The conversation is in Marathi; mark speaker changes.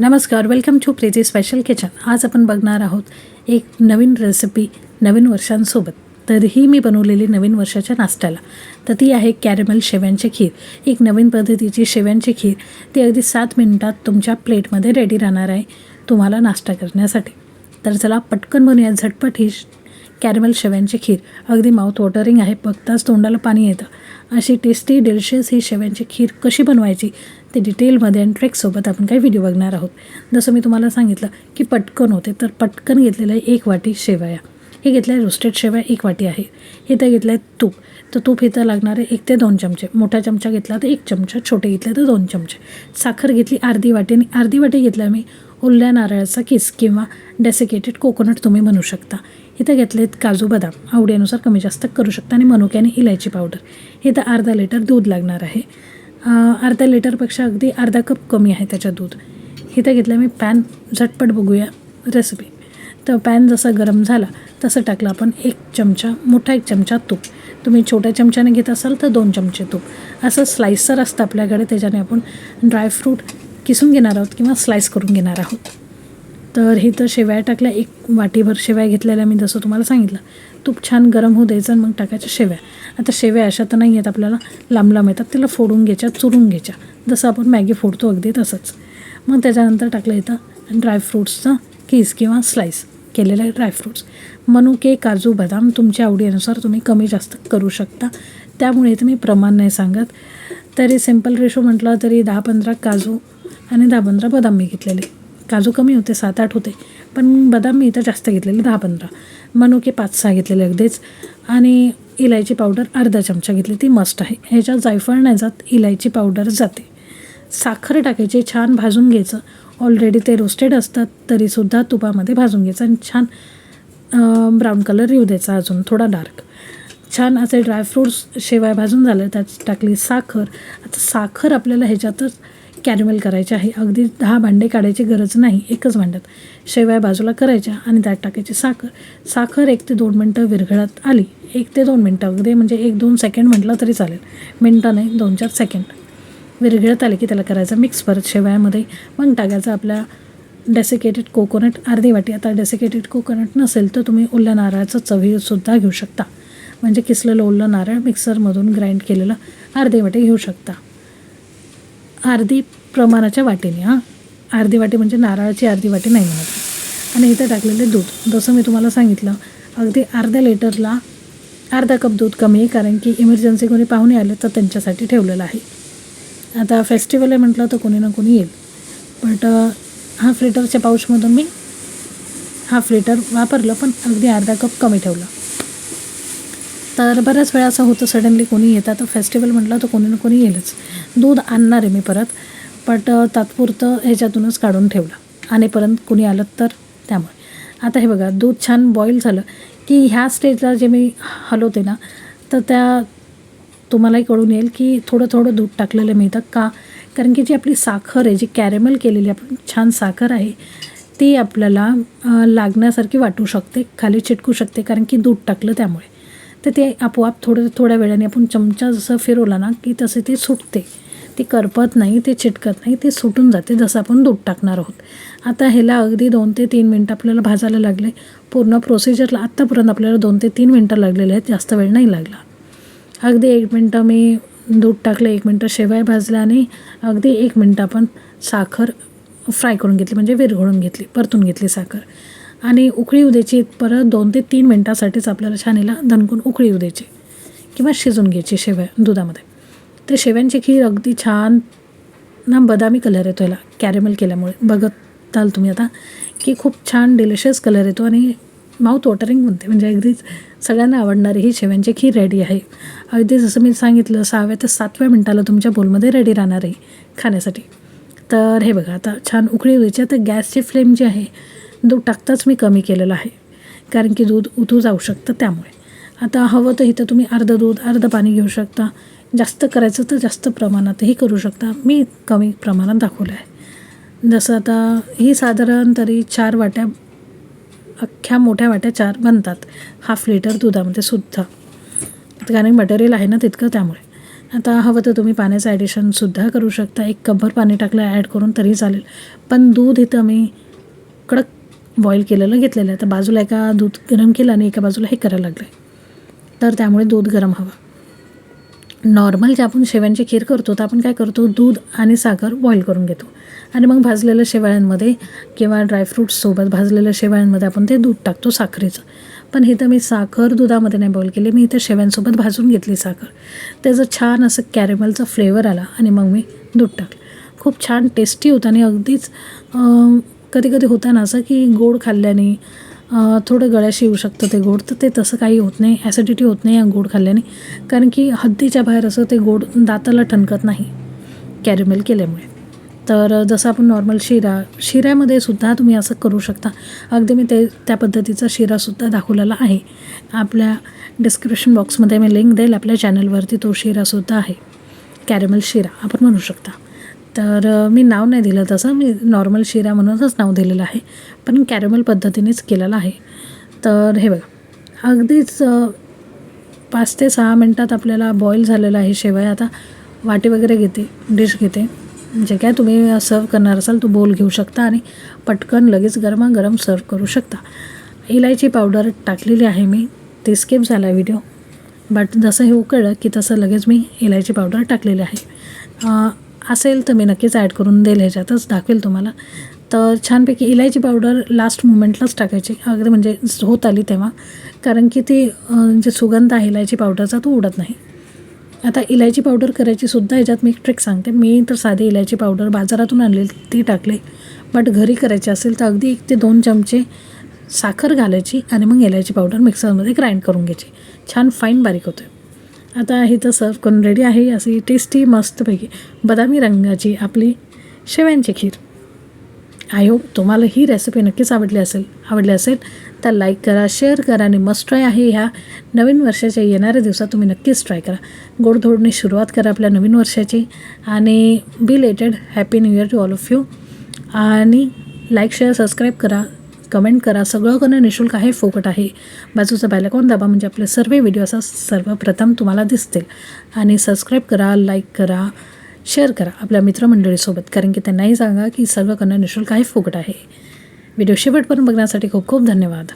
Speaker 1: नमस्कार welcome to Preji special kitchen आज आपण बघणार आहोत एक नवीन रेसिपी नवीन वर्षांसोबत. तर ही मी बनवलेली नवीन वर्षाच्या नाश्त्याला. तर ती आहे कॅरेमल शेव्यांची खीर. एक नवीन पद्धतीची शेव्यांची खीर. ती अगदी सात मिनिटात तुमच्या प्लेटमध्ये रेडी राहणार आहे तुम्हाला नाश्ता करण्यासाठी. तर चला पटकन बनूया झटपट ही कॅरेमल शेव्यांची खीर. अगदी माउथ वॉटरिंग आहे बघताच तोंडाला पाणी येतं. अशी टेस्टी डिलिशियस ही शेव्यांची खीर कशी बनवायची? ते डिटेलमध्ये आणि ट्रेकसोबत आपण काही व्हिडिओ बघणार आहोत. जसं मी तुम्हाला सांगितलं की पटकन होते तर पटकन घेतलेलं आहे एक वाटी शेवया. हे घेतलं आहे रोस्टेड शेवया एक वाटी आहे. इथं घेतलं आहे तूप. तर तूप इथं लागणार आहे एक ते दोन चमचे. मोठा चमचा घेतला तर एक चमचा छोटे घेतले तर दोन चमचे. साखर घेतली अर्धी वाटी आणि अर्धी वाटी घेतला मी ओल्या नारळाचा किस किंवा डेसिकेटेड कोकोनट तुम्ही म्हणू शकता. इथं घेतलेत काजू बदाम. आवडीनुसार कमी जास्त करू शकता आणि मनुक्याने इलायची पावडर इथं अर्धा लिटर दूध लागणार आहे. अर्धा लिटरपेक्षा अगदी अर्धा कप कमी आहे त्याच्यात दूध. इथं घेतलं मी पॅन. झटपट बघूया रेसिपी तर पॅन जसा गरम झाला तसं टाकलं आपण एक चमचा मोठा एक चमचा तूप. तुम्ही छोट्या चमच्याने घेत असाल तर दोन चमचे तूप. असं स्लाइसर असतं आपल्याकडे त्याच्याने आपण ड्रायफ्रूट किसून घेणार आहोत किंवा स्लाईस करून घेणार आहोत. तर हे तर शेवया टाकल्या एक वाटीभर शेवया घेतलेल्या मी जसं तुम्हाला सांगितलं. तूप छान गरम होऊ द्यायचं आणि मग टाकायच्या शेवया. आता शेवया अशा तर नाही आहेत आपल्याला लांब लांब येतात त्याला फोडून घ्यायच्या चुरून घ्यायच्या. जसं आपण मॅगी फोडतो अगदी तसंच. मग त्याच्यानंतर टाकलं इथं ड्रायफ्रूट्सचं किस किंवा स्लाईस केलेले ड्रायफ्रूट्स मनुके काजू बदाम तुमच्या आवडीनुसार तुम्ही कमी जास्त करू शकता. त्यामुळे तुम्ही प्रमाण नाही सांगत. तरी सिंपल रेशो म्हटलं तरी दहा पंधरा काजू आणि दहा पंधरा बदाम मी घेतलेले. काजू कमी होते सात आठ होते. पण बदाम मी इथं जास्त घेतलेले दहा पंधरा. मनुके पाच सहा घेतलेले अगदीच. आणि इलायची पावडर अर्धा चमचा घेतली. ती मस्ट आहे. ह्याच्यात जायफळ नाही जात इलायची पावडर जाते. साखर टाकायची छान भाजून घ्यायचं. ऑलरेडी ते रोस्टेड असतात तरीसुद्धा तुपामध्ये भाजून घ्यायचं. आणि छान ब्राऊन कलर येऊ द्यायचा अजून थोडा डार्क छान असे ड्रायफ्रूट्स शेवाय भाजून झालं त्यात टाकली साखर. आता साखर आपल्याला ह्याच्यातच कॅरमेल करायचे आहे. अगदी दहा भांडे काढायची गरज नाही एकच भांड्यात. शेवाय बाजूला करायच्या आणि त्यात टाकायची साखर. साखर एक ते दोन मिनटं विरघळत आली. एक ते दोन मिनटं अगदी म्हणजे एक दोन सेकंड म्हटलं तरी चालेल. मिनटं नाही दोन चार सेकंड विरघळत आले की त्याला करायचं मिक्स परत शेवयामध्ये. मग टाकायचं आपल्या डेसिकेटेड कोकोनट अर्धी वाटी. आता डेसिकेटेड कोकोनट नसेल तर तुम्ही ओल्या नारळाचं चवीसुद्धा घेऊ शकता. म्हणजे किसलेलं ओलं नारळ मिक्सरमधून ग्राइंड केलेलं अर्धी वाटी घेऊ शकता. अर्धी प्रमाणाच्या वाटीने हां. अर्धी वाटी म्हणजे नारळाची अर्धी वाटी नाही म्हणत. आणि इथं टाकलेले दूध. जसं मी तुम्हाला सांगितलं अगदी अर्ध्या लिटरला अर्धा कप दूध कमी आहे कारण की इमर्जन्सी कोणी पाहुणे आले तर त्यांच्यासाठी ठेवलेलं आहे. आता फेस्टिवल आहे म्हटलं तर कोणी ना कोणी येईल. बट हाफ लिटरच्या पाऊचमधून मी हाफ लिटर वापरलं पण अगदी अर्धा कप कमी ठेवलं. तर बऱ्याच वेळा असं होतं सडनली कोणी येतात. तर फेस्टिवल म्हटलं तर कोणी ना कोणी येईलच. दूध आणणार आहे मी परत बट तात्पुरतं ह्याच्यातूनच काढून ठेवलं. आणेपर्यंत कोणी आलं तर त्यामुळे. आता हे बघा दूध छान बॉईल झालं की ह्या स्टेजला जे मी हलवते ना तर त्या तुम्हालाही कळून येईल की थोडं थोडं दूध टाकलेलं मिळतं का? कारण की जी आपली साखर आहे जी कॅरेमल केलेली आपण छान साखर आहे ती आपल्याला लागण्यासारखी वाटू शकते खाली चिटकू शकते कारण की दूध टाकलं त्यामुळे. तर ते आपोआप थोडं थोड्या वेळाने आपण चमचा जसं फिरवला ना की तसे ते सुटते ती करपत नाही ते चिटकत नाही ते सुटून जाते जसं आपण दूध टाकणार आहोत. आता ह्याला अगदी दोन ते तीन मिनटं आपल्याला भाजायला लागले. पूर्ण प्रोसिजरला आत्तापर्यंत आपल्याला दोन ते तीन मिनटं लागलेले आहेत जास्त वेळ नाही लागला. अगदी एक मिनटं मी दूध टाकलं एक मिनटं शेवाय भाजल्या आणि अगदी एक मिनटं आपण साखर फ्राय करून घेतली म्हणजे विरघळून घेतली परतून घेतली साखर. आणि उकळी येऊ द्यायची परत दोन ते तीन मिनटासाठीच आपल्याला छान हिला दणकून उकळी येऊ द्यायची किंवा शिजून घ्यायची शेवया दुधामध्ये. तर शेव्यांची खीर अगदी छान ना बदामी कलर येतो याला कॅरेमल केल्यामुळे. बघताल तुम्ही आता की खूप छान डिलिशियस कलर येतो आणि माउथ वॉटरिंग म्हणते. म्हणजे अगदीच सगळ्यांना आवडणारी ही शेव्यांची खीर रेडी आहे. अगदी जसं मी सांगितलं सहाव्या ते सातव्या मिनटाला तुमच्या बोलमध्ये रेडी राहणार आहे खाण्यासाठी. तर हे बघा आता छान उकळी द्यायची आता गॅसची फ्लेम जी आहे दूध टाकताच मी कमी केलेलं आहे. कारण की दूध उतू जाऊ शकतं त्यामुळे. आता हवं तर इथं तुम्ही अर्धं दूध अर्धं पाणी घेऊ शकता. जास्त करायचं तर जास्त प्रमाणातही करू शकता. मी कमी प्रमाणात दाखवलं आहे. जसं आता ही साधारण तरी चार वाट्या अख्ख्या मोठ्या वाट्या चार बनतात. हाफ लिटर दुधामध्ये सुद्धा. कारण मटेरियल आहे ना तितकं त्यामुळे. आता हवं तर तुम्ही पाण्याचं ॲडिशनसुद्धा करू शकता. एक कभर पाणी टाकलं ॲड करून तरी चालेल. पण दूध इथं मी कडक बॉईल केलेलं घेतलेलं आहे. तर बाजूला एका दूध गरम केलं आणि एका बाजूला हे करायला लागलं आहे तर त्यामुळे दूध गरम हवं. नॉर्मल जे आपण शेव्यांची खीर करतो तर आपण काय करतो? दूध आणि साखर बॉईल करून घेतो. आणि मग भाजलेल्या शेवाळ्यांमध्ये किंवा ड्रायफ्रूट्ससोबत भाजलेल्या शेवाळ्यांमध्ये आपण ते दूध टाकतो साखरेचं. पण इथं मी साखर दुधामध्ये नाही बॉईल केली मी इथं शेव्यांसोबत भाजून घेतली साखर. त्याचं छान असं कॅरेमलचा फ्लेवर आला आणि मग मी दूध टाकलं. खूप छान टेस्टी होतं आणि अगदीच कधी कधी होतं ना असं की गोड खाल्ल्याने थोडं गळ्याशी येऊ शकतं ते गोड. तर ते तसं काही होत नाही ॲसिडिटी होत नाही या गोड खाल्ल्याने. कारण की हद्दीच्या बाहेर असं ते गोड दाताला ठणकत नाही कॅरेमेल केल्यामुळे. तर जसं आपण नॉर्मल शिरा शिऱ्यामध्ये सुद्धा तुम्ही असं करू शकता. अगदी मी ते त्या पद्धतीचा शिरासुद्धा दाखवलेला आहे. आपल्या डिस्क्रिप्शन बॉक्समध्ये मी लिंक देईल आपल्या चॅनलवरती तो शिरासुद्धा आहे. कॅरेमल शिरा आपण म्हणू शकता. तर मी नाव नाही दिलं तसं. मी नॉर्मल शिरा म्हणूनच नाव दिलेलं आहे. पण कॅरेमल पद्धतीनेच केलेलं आहे. तर हे बघा. अगदीच पाच ते सहा मिनटात आपल्याला बॉईल झालेलं आहे शेवय. आता वाटी वगैरे घेते डिश घेते. जे काय तुम्ही सर्व करणार असाल तो बोल घेऊ शकता आणि पटकन लगेच गरमागरम सर्व करू शकता. इलायची पावडर टाकलेली आहे मी. ते स्किप झाला व्हिडिओ बट जसं हे उकळलं की तसं लगेच मी इलायची पावडर टाकलेली आहे. असेल तर मी नक्कीच ॲड करून देईल ह्याच्यातच दाखवेल तुम्हाला. तर छानपैकी इलायची पावडर लास्ट मुमेंटलाच टाकायची. अगदी म्हणजे होत आली तेव्हा. कारण की ती जे सुगंध आहे इलायची पावडरचा तो उडत नाही. आता इलायची पावडर करायची सुद्धा ह्याच्यात मी एक ट्रिक सांगते. मी तर साधी इलायची पावडर बाजारातून आणली ती टाकली. बट घरी करायची असेल तर अगदी एक ते दोन चमचे साखर घालायची आणि मग इलायची पावडर मिक्सरमध्ये ग्राइंड करून घ्यायची. छान फाईन बारीक होते आता ही तर सर्व करून रेडी आहे. अशी टेस्टी मस्तपैकी बदामी रंगाची आपली शेव्यांची खीर. आय होप तुम्हाला ही रेसिपी नक्कीच आवडली असेल. आवडली असेल तर लाईक करा शेअर करा आणि मस्ट ट्राय आहे ह्या नवीन वर्षाच्या येणाऱ्या दिवसात तुम्ही नक्कीच ट्राय करा. गोडधोडने सुरुवात करा आपल्या नवीन वर्षाची आणि belated happy new year to all of you आणि लाईक शेअर सबस्क्राईब करा. कमेंट करा. सगळं करणं निशुल्क आहे फोकट आहे. बाजूचा बॅलकॉन दाबा म्हणजे आपले सर्व व्हिडिओ असा सर्वप्रथम तुम्हाला दिसतील. आणि सबस्क्राईब करा लाईक करा शेअर करा आपल्या मित्रमंडळीसोबत. कारण की त्यांनाही सांगा की सर्व करणं निशुल्क आहे फुकट आहे. व्हिडिओ शेवटपर्यंत बघण्यासाठी खूप खूप धन्यवाद.